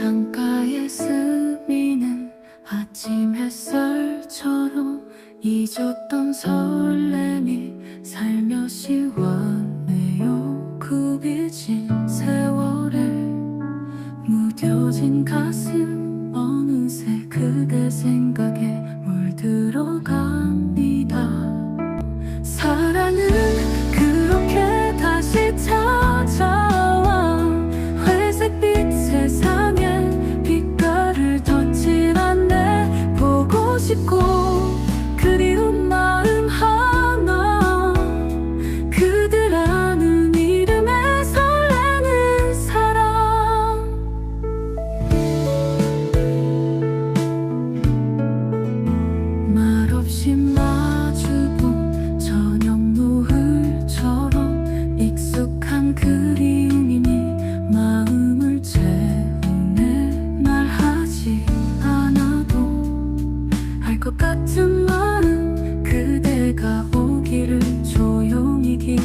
창가에 스미는 아침 햇살처럼 잊었던 설렘이 살며시 왔네요. 그 빛이 세월에 무뎌진 가슴 어느새 그대 생각에 싶고 그리운 마음 하나. 그들라는 이름에 설레는 사랑 말없이 같은 마음 그대가 오기를 조용히 기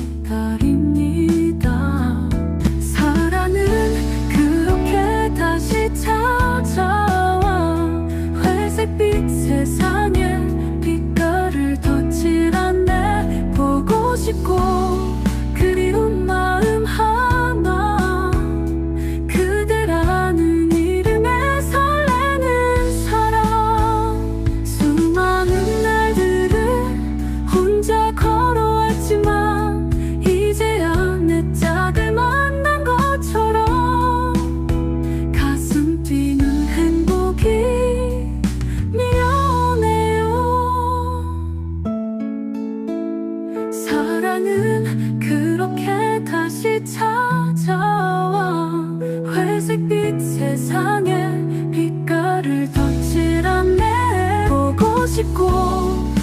회색빛 세상에 빛깔을 덧칠한 내 보고 싶고